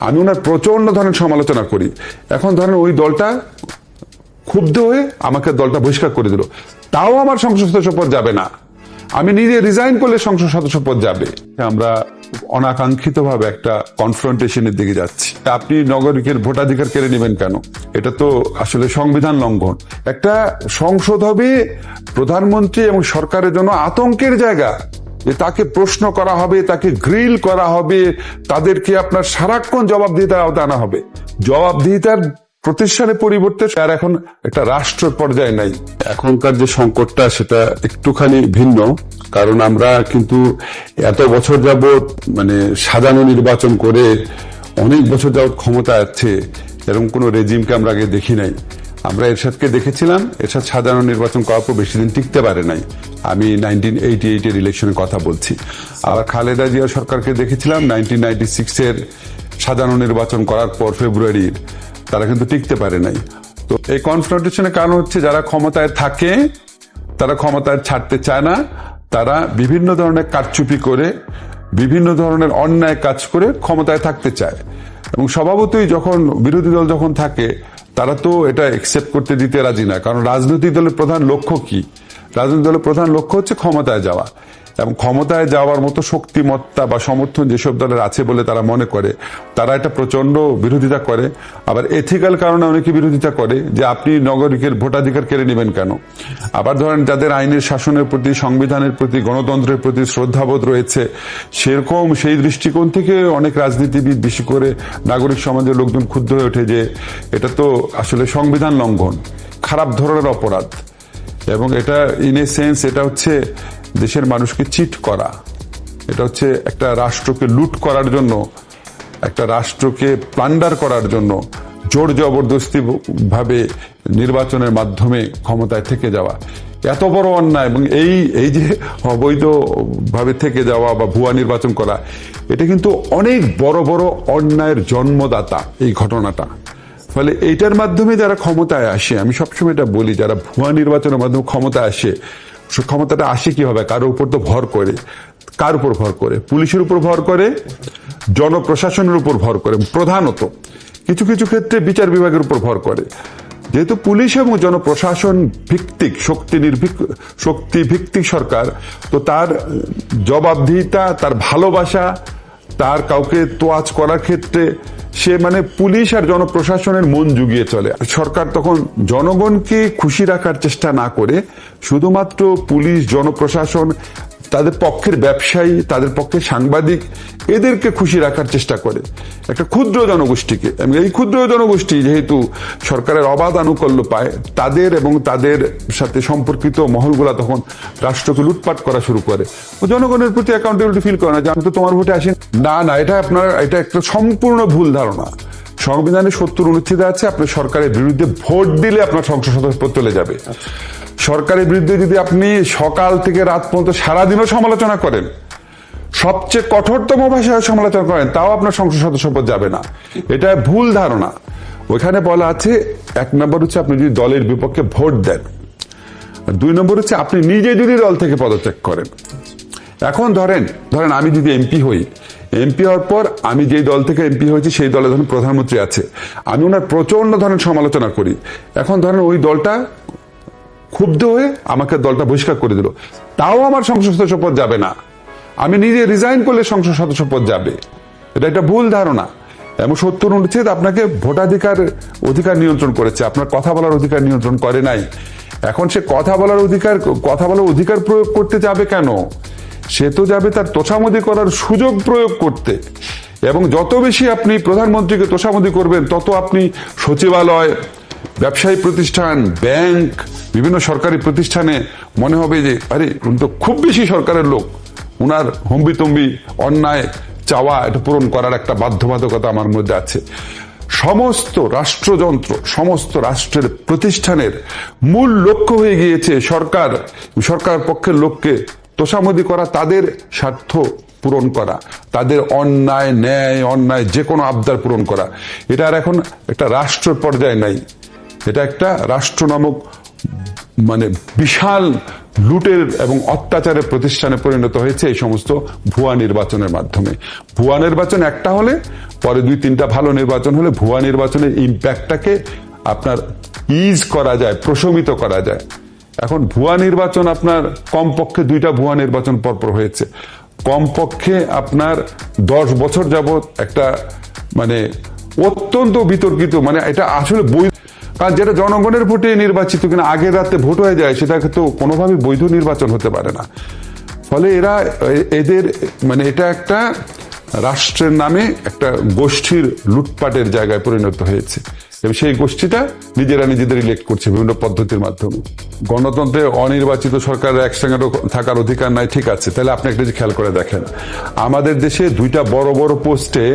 আমি ওনার প্রচণ্ড ধরনের সমালোচনা করি। এখন ধরেন ওই দলটা ক্ষুব্ধ হয়ে আমাকে দলটা বহিষ্কার করে দিল। তাও আমার সংসদ সদস্য পদ যাবে না। আমি নিজে রিজাইন করলে সংসদ সদস্য পদ যাবে। আমরা অনাকাঙ্ক্ষিত ভাবে একটা কনফ্রন্টেশনের দিকে যাচ্ছি। আপনি নাগরিকের ভোটাধিকার কেড়ে নেবেন কেন? এটা তো আসলে সংবিধান লঙ্ঘন। একটা সংসদ হবে প্রধানমন্ত্রী এবং সরকারের জন্য আতঙ্কের জায়গা। যে তাকে প্রশ্ন করা হবে, তাকে গ্রিল করা হবে, তাদেরকে আপনার সারাক্ষণ জবাবদিহিতার আওতায় আনা হবে। জবাবদিহিতার প্রতিষ্ঠানের পরিবর্তে আর এখন একটা রাষ্ট্র পর্যায়ে নাই। এখনকার যে সংকটটা, সেটা একটুখানি ভিন্ন। কারণ আমরা কিন্তু এত বছর যাবৎ মানে সাজানো নির্বাচন করে অনেক বছর যাবৎ ক্ষমতা আছে, এরকম কোনো রেজিমকে আমরা আগে দেখি নাই। আমরা এরশাদকে দেখেছিলাম। এরশাদ সাধারণ নির্বাচন করার পর বেশি দিন টিকতে পারে নাই। আমি নাইনটিন এইটি এইটের ইলেকশনের কথা বলছি। আবার খালেদা জিয়া সরকারকে দেখেছিলাম নাইনটিন নাইনটি সিক্সের সাধারণ নির্বাচন করার পর ফেব্রুয়ারির, তারা কিন্তু টিকতে পারে নাই। তো এই কনফ্রন্টেশনের কারণ হচ্ছে যারা ক্ষমতায় থাকে, তারা ক্ষমতায় ছাড়তে চায় না। তারা বিভিন্ন ধরনের কারচুপি করে, বিভিন্ন ধরনের অন্যায় কাজ করে ক্ষমতায় থাকতে চায়। এবং স্বভাবতই যখন বিরোধী দল যখন থাকে তারা তো এটা একসেপ্ট করতে দিতে রাজি না। কারণ রাজনৈতিক দলের প্রধান লক্ষ্য কি? রাজনৈতিক দলের প্রধান লক্ষ্য হচ্ছে ক্ষমতায় যাওয়া। এবং ক্ষমতায় যাওয়ার মতো শক্তিমত্তা বা সমর্থন যেসব দলের আছে বলে তারা মনে করে, তারা এটা প্রচণ্ড বিরোধিতা করে। আবার এথিক্যাল কারণে অনেকে বিরোধিতা করে যে আপনি নাগরিকের ভোটাধিকার কেড়ে নেবেন কেন? আবার ধরেন যাদের আইনের শাসনের প্রতি, সংবিধানের প্রতি, গণতন্ত্রের প্রতি শ্রদ্ধাবোধ রয়েছে, সেরকম সেই দৃষ্টিকোণ থেকে অনেক রাজনীতিবিদ বেশি করে নাগরিক সমাজের লোকজন ক্ষুব্ধ হয়ে ওঠে যে এটা তো আসলে সংবিধান লঙ্ঘন, খারাপ ধরনের অপরাধ। এবং এটা ইন এ সেন্স এটা হচ্ছে দেশের মানুষকে চিট করা। এটা হচ্ছে একটা রাষ্ট্রকে লুট করার জন্য, একটা রাষ্ট্রকে প্লান্ডার করার জন্য জোর জবরদস্তি ভাবে নির্বাচনের মাধ্যমে ক্ষমতায় থেকে যাওয়া। এত বড় অন্যায় এবং এই এই যে অবৈধ ভাবে থেকে যাওয়া বা ভুয়া নির্বাচন করা, এটা কিন্তু অনেক বড় বড় অন্যায়ের জন্মদাতা এই ঘটনাটা। ফলে এইটার মাধ্যমে যারা ক্ষমতায় আসে, আমি সবসময় এটা বলি, যারা ভুয়া নির্বাচনের মাধ্যমে ক্ষমতায় আসে ক্ষমতাটা আসে কি হবে কারোর উপর তো ভর করে। কার উপর ভর করে? পুলিশের উপর ভর করে, জনপ্রশাসনের উপর ভর করে, প্রধানত। কিছু কিছু ক্ষেত্রে বিচার বিভাগের উপর ভর করে। যেহেতু পুলিশ এবং জনপ্রশাসন ভিত্তিক, শক্তি নির্ভিক, শক্তি ভিত্তিক সরকার, তো তার জবাবদিহিতা, তার ভালোবাসা তার কাউকে তোয়াজ করার ক্ষেত্রে সে মানে পুলিশ আর জনপ্রশাসনের মন জুগিয়ে চলে। সরকার তখন জনগণকে খুশি রাখার চেষ্টা না করে শুধুমাত্র পুলিশ, জনপ্রশাসন তাদের পক্ষের ব্যবসায়ী, তাদের পক্ষে সাংবাদিক, এদেরকে খুশি রাখার চেষ্টা করে। একটা ক্ষুদ্র জনগোষ্ঠীকে। এবং এই ক্ষুদ্র জনগোষ্ঠী যেহেতু সরকারের অবাধ আনুকল্য পায়, তাদের এবং তাদের সাথে সম্পর্কিত মহলগুলা তখন রাষ্ট্রকে লুটপাট করা শুরু করে। ও জনগণের প্রতি অ্যাকাউন্টেবিলিটি ফিল করে না যে আমি তো তোমার ভোটে আসেন। না না, এটা আপনার, এটা একটা সম্পূর্ণ ভুল ধারণা। সংবিধানে সত্তর অনুচ্ছেদে আছে, আপনি সরকারের বিরুদ্ধে ভোট দিলে আপনার সংসদ সদস্য চলে যাবে। সরকারের বিরুদ্ধে যদি আপনি সকাল থেকে রাত পর্যন্ত সারাদিনও সমালোচনা করেন, সবচেয়ে কঠোরতম ভাষায় সমালোচনা করেন, তাও আপনার সংসদ সদস্য পদ যাবে না। এটা ভুল ধারণা। ওইখানে বলা আছে, এক নম্বর হচ্ছে আপনি যদি দলের বিপক্ষে ভোট দেন। দুই নম্বর হচ্ছে আপনি নিজে যদি দল থেকে পদত্যাগ করেন। এখন ধরেন ধরেন আমি যদি এমপি হই, এমপি হওয়ার পর আমি যেই দল থেকে এমপি হয়েছি, সেই দলে ধরেন প্রধানমন্ত্রী আছে। আমি ওনার প্রচণ্ড ধরনের সমালোচনা করি। এখন ধরেন ওই দলটা ক্ষুব্ধ হয়ে আমাকে দলটা বহিষ্কার করে দিল। তাও আমার সংসদ সদস্য পদ যাবে না। আমি নিজে রিজাইন করলে সংসদ সদস্য পদ যাবে। এটা একটা ভুল ধারণা। এবং সত্তর অনুচ্ছেদ আপনাকে ভোটাধিকার অধিকার নিয়ন্ত্রণ করেছে। আপনার কথা বলার অধিকার নিয়ন্ত্রণ করে নাই। এখন সে কথা বলার অধিকার, কথা বলার অধিকার প্রয়োগ করতে যাবে কেন? সে তো যাবে তার তোষামদি করার সুযোগ প্রয়োগ করতে। এবং যত বেশি আপনি প্রধানমন্ত্রীকে তোষামদি করবেন, তত আপনি সচিবালয় ব্যবসায়ী প্রতিষ্ঠান, ব্যাংক, বিভিন্ন সরকারি প্রতিষ্ঠানে মনে হবে যে, আরে, উনি তো খুব বেশি সরকারের লোক। উনার হম্বিতম্বি, অন্যায়, চাওয়া, এটা পূরণ করার একটা বাধ্যবাধকতা আমার মধ্যে আছে। সমস্ত রাষ্ট্রযন্ত্র, সমস্ত রাষ্ট্রের প্রতিষ্ঠানের মূল লক্ষ্য হয়ে গিয়েছে সরকার সরকার পক্ষের লোককে তোষামদি করা, তাদের স্বার্থ পূরণ করা, তাদের অন্যায়, ন্যায়, অন্যায় যে কোনো আবদার পূরণ করা। এটা আর এখন একটা রাষ্ট্র পর্যায়ে নাই। এটা একটা রাষ্ট্র নামক মানে বিশাল লুটের এবং অত্যাচারের প্রতিষ্ঠানে পরিণত হয়েছে এই সমস্ত ভুয়া নির্বাচনের মাধ্যমে। ভুয়া নির্বাচন একটা হলে, পরে দুই তিনটা ভালো নির্বাচন হলে ভুয়া নির্বাচনের ইম্প্যাক্টটাকে আপনার ইজ করা যায়, প্রশমিত করা যায়। এখন ভুয়া নির্বাচন আপনার কমপক্ষে দুইটা ভুয়া নির্বাচন পরপর হয়েছে। কমপক্ষে আপনার দশ বছর যাবত একটা মানে অত্যন্ত বিতর্কিত মানে এটা আসলে বই কারণ যেটা জনগণের ভোটে নির্বাচিত কিনা আগের রাতে ভোট হয়ে যায় সেটাকে তো কোনোভাবে বৈধ নির্বাচন হতে পারে না। ফলে এরা, এদের মানে এটা একটা রাষ্ট্রের নামে একটা গোষ্ঠীর লুটপাটের জায়গায় পরিণত হয়েছে। এবং সেই গোষ্ঠীটা নিজেরা নিজেদের ইলেক্ট করছে বিভিন্ন পদ্ধতির মাধ্যমে। গণতন্ত্রে অনির্বাচিত সরকারের একসঙ্গে থাকার অধিকার নাই, ঠিক আছে, তাহলে আপনি একটা খেয়াল করে দেখেন। আমাদের দেশে দুইটা বড় বড় পোস্টে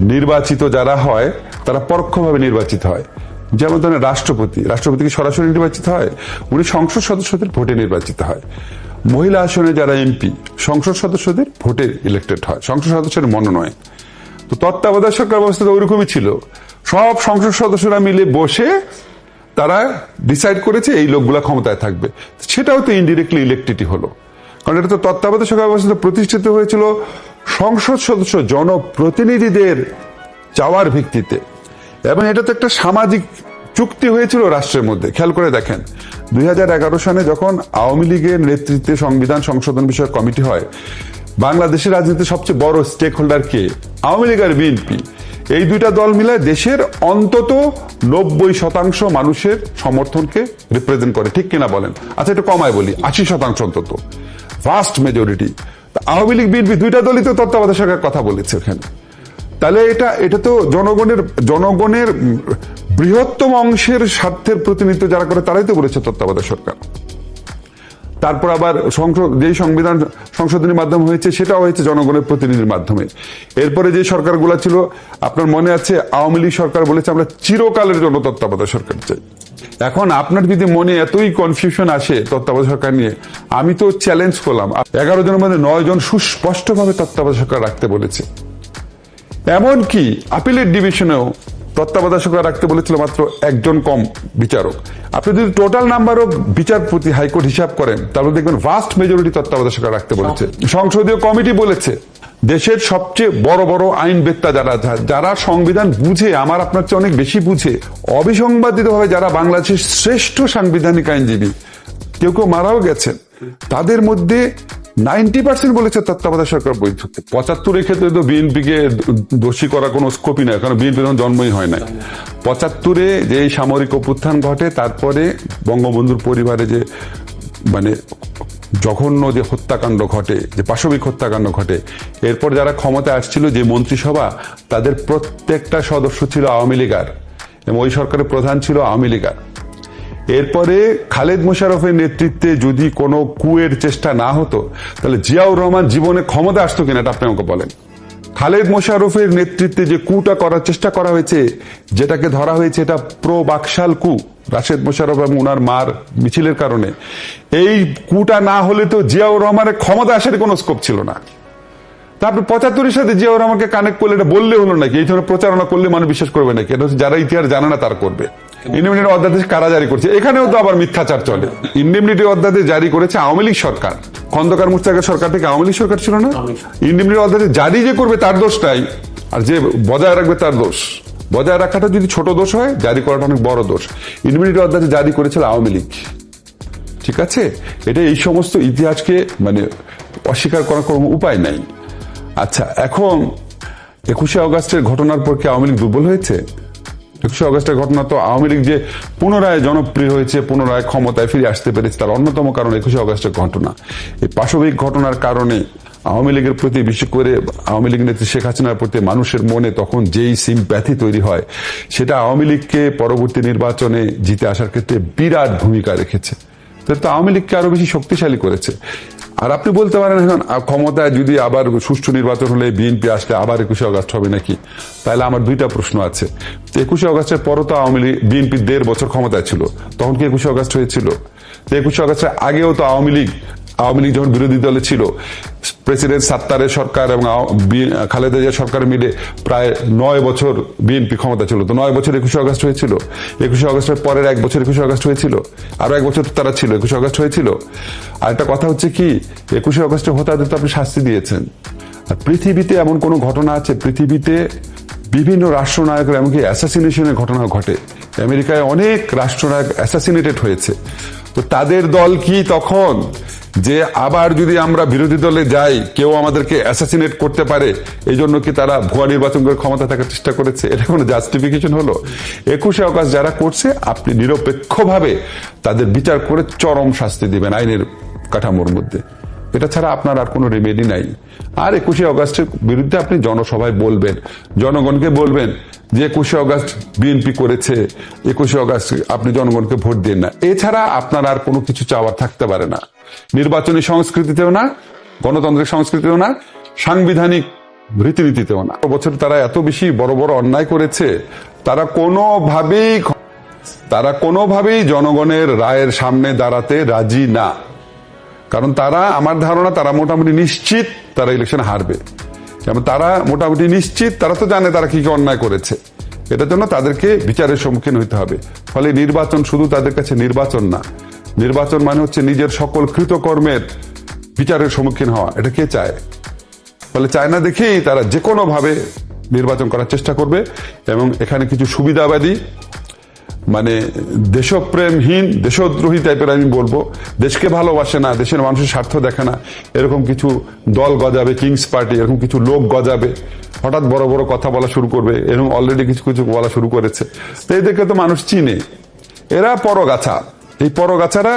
নির্বাচিত যারা হয়, তারা পরোক্ষভাবে নির্বাচিত হয়। যেমন ধরেন রাষ্ট্রপতি রাষ্ট্রপতিকে সরাসরি নির্বাচিত হয়? উনি সংসদ সদস্যদের ভোটে নির্বাচিত হয়। মহিলা আসনে যারা এমপি, সংসদ সদস্যদের ভোটে ইলেক্টেড হয়। সংসদ সদস্যের মনোনয়ন। তো তত্ত্বাবধায়ক সরকার ব্যবস্থা তো ওইরকমই ছিল। সব সংসদ সদস্যরা মিলে বসে তারা ডিসাইড করেছে এই লোকগুলা ক্ষমতায় থাকবে। সেটাও তো ইনডিরেক্টলি ইলেক্টেডই হলো। কারণ এটা তো তত্ত্বাবধায়ক সরকার ব্যবস্থা প্রতিষ্ঠিত হয়েছিল সংসদ সদস্য জনপ্রতিনিধিদের চাওয়ার ভিত্তিতে। এবং এটা তো একটা সামাজিক চুক্তি হয়েছিল রাষ্ট্রের মধ্যে। খেয়াল করে দেখেন, দুই সালে যখন আওয়ামী লীগের নেতৃত্বে সংবিধান সংশোধন বিষয়ক কমিটি হয়, বাংলাদেশের রাজনীতির সবচেয়ে বড় স্টেক হোল্ডার কে? আওয়ামী লীগ আর বিএনপি। এই দুইটা দল মিলে দেশের অন্তত নব্বই শতাংশ মানুষের সমর্থনকে রিপ্রেজেন্ট করে। ঠিক কিনা বলেন? আচ্ছা একটু কমায় বলি। আশি শতাংশ অন্তত। Vast majority Awami League, BNP দুইটা দলই তো তত্ত্বাবধায়ক সরকার কথা বলেছে ওখানে তাহলে এটা এটা তো জনগণের জনগণের বৃহত্তম অংশের স্বার্থের প্রতিনিধিত্ব যারা করে, তারাই তো করেছে তত্ত্বাবধায়ক সরকার। তারপর আবার সংসদ যেই সংবিধান সংশোধনীর মাধ্যমে হয়েছে, সেটাও হয়েছে জনগণের প্রতিনিধির মাধ্যমে। এরপরে যে সরকারগুলো ছিল, আপনার মনে আছে, আওয়ামী লীগ সরকার বলেছে, আমরা চিরকালের জন্য তত্ত্বাবধায়ক সরকার চাই। এখন আপনার যদি মনে এতই কনফিউশন আসে তত্ত্বাবধায়ক সরকার নিয়ে, আমি তো চ্যালেঞ্জ করলাম। এগারো জনের মধ্যে নয় জন সুস্পষ্টভাবে তত্ত্বাবধায়ক সরকার রাখতে বলেছে। এমনকি আপিলের ডিভিশনেও তত্ত্বাবধায়ক রাখতে বলেছিল মাত্র একজন কম বিচারক। আপনি যদি টোটাল নাম্বার অফ বিচারপতি হাইকোর্ট হিসাব করেন তাহলে দেখবেন ভাস্ট মেজরিটি তত্ত্বাবধায়ক রাখতে বলেছে। সংসদীয় কমিটি বলেছে দেশের সবচেয়ে বড় বড় আইন বেত্তা যারা যারা সংবিধান বুঝে আমার আপনার চেয়ে অনেক বেশি বুঝে অবিসংবাদিতভাবে যারা বাংলাদেশের শ্রেষ্ঠ সাংবিধানিক আইনজীবী কেউ কেউ মারাও গেছেন তাদের মধ্যে নাইনটি পার্সেন্ট বলেছে তত্ত্বাবধায়ক সরকার বৈধ পঁচাত্তরের ক্ষেত্রে তো বিএনপিকে দোষী করার কোনো স্কোপই নাই, কারণ বিএনপি তখন জন্মই হয় নাই। পঁচাত্তরে যে সামরিক অভ্যুত্থান ঘটে, তারপরে বঙ্গবন্ধুর পরিবারে যে মানে জঘন্য যে হত্যাকাণ্ড ঘটে, যে পাশবিক হত্যাকাণ্ড ঘটে, এরপর যারা ক্ষমতায় আসছিল যে মন্ত্রিসভা, তাদের প্রত্যেকটা সদস্য ছিল আওয়ামী লীগার, এবং ওই সরকারের প্রধান ছিল আওয়ামী লীগার। এরপরে খালেদ মোশারফের নেতৃত্বে যদি কোনো কুয়ের চেষ্টা না হতো, তাহলে জিয়াউর রহমান জীবনে ক্ষমতা আসতো কিনা এটা আপনি আমাকে বলেন। খালেদ মোশারফের নেতৃত্বে যে কুটা করার চেষ্টা করা হয়েছে, যেটাকে ধরা হয়েছে এটা প্রো বাকশাল কু, রাশেদ মোশারফ এবং উনার মার মিছিলের কারণে। এই কুটা না হলে তো জিয়াউর রহমানের ক্ষমতা আসার কোনো স্কোপ ছিল না। তারপর পঁচাত্তরের সাথে জিয়াউর রহমানকে কানেক্ট করলে এটা বললে হলো নাকি? এই ধরনের প্রচারণা করলে মানুষ বিশ্বাস করবে নাকি? এটা যারা ইতিহাস জানে না তার করবে। ইন্ডিমিনিটি অধ্যাদেশ কারা জারি করছে? এখানেও তো আবার মিথ্যাচার চলে। ইন্ডিমিনিটি অধ্যাদেশ জারি করেছে আওয়ামী লীগ সরকার। খন্দকার মুস্তাকের সরকার থেকে আওয়ামী লীগ সরকার ছিল না? ইন্ডিমিনিটি অধ্যাদেশ জারি যে করবে তার দোষটাই আর যে বজায় রাখবে তার দোষ। বজায় রাখাটা যদি ছোট দোষ হয় জারি করাটা অনেক বড় দোষ। ইন্ডিমিনিটি অধ্যাদেশ জারি করেছিল আওয়ামী লীগ। ঠিক আছে? এটা এই সমস্ত ইতিহাসকে মানে অস্বীকার করার কোনো উপায় নাই। আচ্ছা এখন একুশে অগস্টের ঘটনার পর কি আওয়ামী লীগ দুর্বল হয়েছে? একুশে অগস্টের ঘটনা তো আওয়ামী লীগ যে পুনরায় জনপ্রিয় হয়েছে, পুনরায় ক্ষমতায় ফিরে আসতে পেরেছে, তার অন্যতম কারণ একুশে অগস্টের ঘটনা। এই পাশবিক ঘটনার কারণে আওয়ামী লীগের প্রতি বিশেষ করে আওয়ামী লীগ নেত্রী শেখ হাসিনার প্রতি মানুষের মনে তখন যেই সিম্প্যাথি তৈরি হয়, সেটা আওয়ামী লীগকে পরবর্তী নির্বাচনে জিতে আসার ক্ষেত্রে বিরাট ভূমিকা রেখেছে। তো আওয়ামী লীগকে আরও বেশি শক্তিশালী করেছে। আর আপনি বলতে পারেন, এখন ক্ষমতায় যদি আবার সুষ্ঠু নির্বাচন হলে বিএনপি আসলে আবার একুশে অগস্ট হবে নাকি? তাহলে আমার দুইটা প্রশ্ন আছে। একুশে অগস্টের পরও তো আওয়ামী লীগ, বিএনপি দেড় বছর ক্ষমতায় ছিল। তখন কি একুশে অগস্ট হয়েছিল? একুশে অগস্টের আগেও তো আওয়ামী লীগ আওয়ামী লীগ যখন বিরোধী দলে ছিল, প্রেসিডেন্ট সাত্তারের সরকার এবং খালেদা জিয়া সরকার মিলে প্রায় নয় বছর বিএনপি ক্ষমতা ছিল। তো নয় বছর একুশে অগস্ট হয়েছিল। একুশে অগস্টের পরের এক বছর একুশে অগস্ট হয়েছিল। আরও এক বছর তারা ছিল, একুশে অগস্ট হয়েছিল। আর একটা কথা হচ্ছে কি, একুশে অগস্টে হতাদের তো আপনি শাস্তি দিয়েছেন। আর পৃথিবীতে এমন কোন ঘটনা আছে? পৃথিবীতে বিভিন্ন রাষ্ট্রনায়কের, এমনকি অ্যাসাসিনেশনের ঘটনা ঘটে। আমেরিকায় অনেক রাষ্ট্রনায়ক অ্যাসাসিনেটেড হয়েছে। তো তাদের দল কি তখন যে আবার যদি আমরা বিরোধী দলে যাই, কেউ আমাদেরকে অ্যাসাসিনেট করতে পারে, এই জন্য কি তারা ভুয়া নির্বাচন করে ক্ষমতা থাকার চেষ্টা করেছে? এটা কোনো জাস্টিফিকেশন হলো? একুশে অগাস্ট যারা করছে, আপনি নিরপেক্ষভাবে তাদের বিচার করে চরম শাস্তি দিবেন আইনের কাঠামোর মধ্যে। এটা ছাড়া আপনার আর কোনো রেমেডি নাই। আর একুশে অগস্টের বিরুদ্ধে আপনি জনসভায় বলবেন, জনগণকে বলবেন যে একুশে অগস্ট বিএনপি করেছে, একুশে অগস্ট আপনি জনগণকে ভোট দিন না। এছাড়া আপনার আর কোনো কিছু চাওয়ার থাকতে পারে না। নির্বাচনী সংস্কৃতিতেও না, গণতান্ত্রিক সংস্কৃতিতেও না, সাংবিধানিক রীতিনীতিতেও না। বছর তারা এত বেশি বড় বড় অন্যায় করেছে, তারা কোনোভাবেই তারা কোনোভাবেই জনগণের রায়ের সামনে দাঁড়াতে রাজি না। কারণ তারা, আমার ধারণা, তারা মোটামুটি নিশ্চিত তারা ইলেকশন হারবে। যেমন তারা মোটামুটি নিশ্চিত, তারা তো জানে তারা কি কি অন্যায় করেছে। এটার জন্য তাদেরকে বিচারের সম্মুখীন হতে হবে। ফলে নির্বাচন শুধু তাদের কাছে নির্বাচন না, নির্বাচন মানে হচ্ছে নিজের সকল কৃতকর্মের বিচারের সম্মুখীন হওয়া। এটা কে চায়? ফলে চায় না দেখেই তারা যে কোনো ভাবে নির্বাচন করার চেষ্টা করবে এবং এখানে কিছু সুবিধাবাদী মানে দেশপ্রেমহীন, দেশদ্রোহী টাইপের আমি বলব। দেশকে ভালোবাসে না, দেশের মানুষের স্বার্থ দেখে না। এরকম কিছু দল গজাবে কিংস পার্টি এরকম কিছু লোক গজাবে। হঠাৎ বড় বড় কথা বলা শুরু করবে, এরকম অলরেডি কিছু কিছু বলা শুরু করেছে। তো এদেরকে তো মানুষ চিনে। এরা পরগাছা। এই পরগাছারা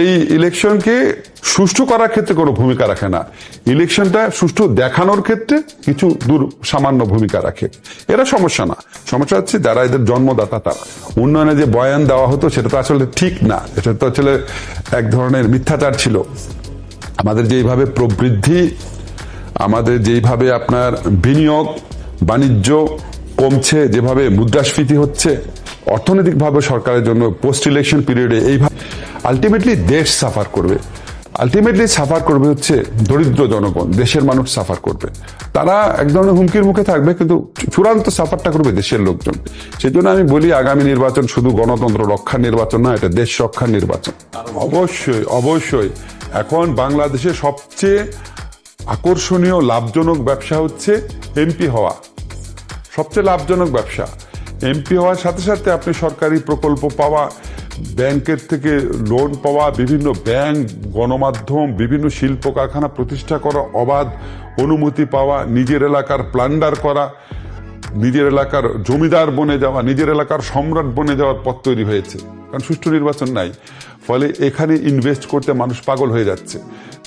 এই ইলেকশনকে সুষ্ঠু করার ক্ষেত্রে কোনো ভূমিকা রাখে না। ইলেকশনটা সুষ্ঠু দেখানোর ক্ষেত্রে কিছু দূর সামান্য ভূমিকা রাখে। এরা সমস্যা না। সমস্যা হচ্ছে যারা এদের জন্মদাতা তারা। উন্নয়নে যে বয়ান দেওয়া হতো সেটা তো আসলে ঠিক না। এটা তো আসলে এক ধরনের মিথ্যাচার ছিল। আমাদের যেইভাবে প্রবৃদ্ধি, আমাদের যেইভাবে আপনার বিনিয়োগ, বাণিজ্য কমছে, যেভাবে মুদ্রাস্ফীতি হচ্ছে, অর্থনৈতিকভাবে সরকারের জন্য পোস্ট ইলেকশন পিরিয়ডে এইভাবে আলটিমেটলি দেশ সাফার করবে। আলটিমেটলি সাফার করবে হচ্ছে দরিদ্র জনগণ, দেশের মানুষ সাফার করবে। তারা এক ধরনের হুমকির মুখে থাকবে, কিন্তু চূড়ান্ত সাফারটা করবে দেশের লোকজন। সেই জন্য আমি বলি, আগামী নির্বাচন শুধু গণতন্ত্র রক্ষার নির্বাচন না, এটা দেশ রক্ষার নির্বাচন। অবশ্যই অবশ্যই। এখন বাংলাদেশে সবচেয়ে আকর্ষণীয় লাভজনক ব্যবসা হচ্ছে এমপি হওয়া। সবচেয়ে লাভজনক ব্যবসা। এমপি হওয়ার সাথে সাথে আপনি সরকারি প্রকল্প পাওয়া ব্যাংকের থেকে লোন পাওয়া বিভিন্ন ব্যাংক, গণমাধ্যম, বিভিন্ন শিল্প কারখানা প্রতিষ্ঠা করা, অবাধ অনুমতি পাওয়া, নিজের এলাকার প্লান্ডার করা, নিজের এলাকার জমিদার বনে যাওয়া, নিজের এলাকার সম্রাট বনে যাওয়ার পথ তৈরি হয়েছে। কারণ সুষ্ঠু নির্বাচন নাই। ফলে এখানে ইনভেস্ট করতে মানুষ পাগল হয়ে যাচ্ছে।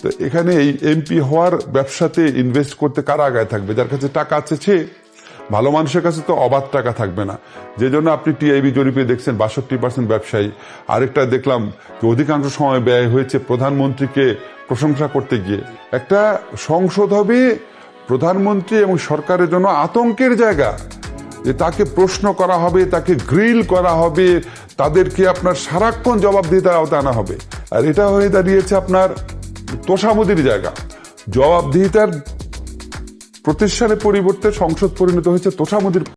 তো এখানে এই এমপি হওয়ার ব্যবসাতে ইনভেস্ট করতে কারা আগায় থাকবে? যার কাছে টাকা আছে সে ভালো মানুষের কাছে তো অবাধ টাকা থাকবে না। যে জন্য আপনি টিআইবি জরিপে দেখছেন বাষট্টি পার্সেন্ট ব্যবসায়ী। আরেকটা দেখলাম যে অধিকাংশ সময় ব্যয় হয়েছে প্রধানমন্ত্রীকে প্রশংসা করতে গিয়ে। একটা সংসদ হবে প্রধানমন্ত্রী এবং সরকারের জন্য আতঙ্কের জায়গা। যে তাকে প্রশ্ন করা হবে, তাকে গ্রিল করা হবে, তাদেরকে আপনার সারাক্ষণ জবাবদিহিতার আওতায় আনা হবে। আর এটা হয়ে দাঁড়িয়েছে আপনার তোষামদির জায়গা। জবাবদিহিতার প্রতিষ্ঠানের পরিবর্তে সংসদ পরিণত হয়েছে তোষামদির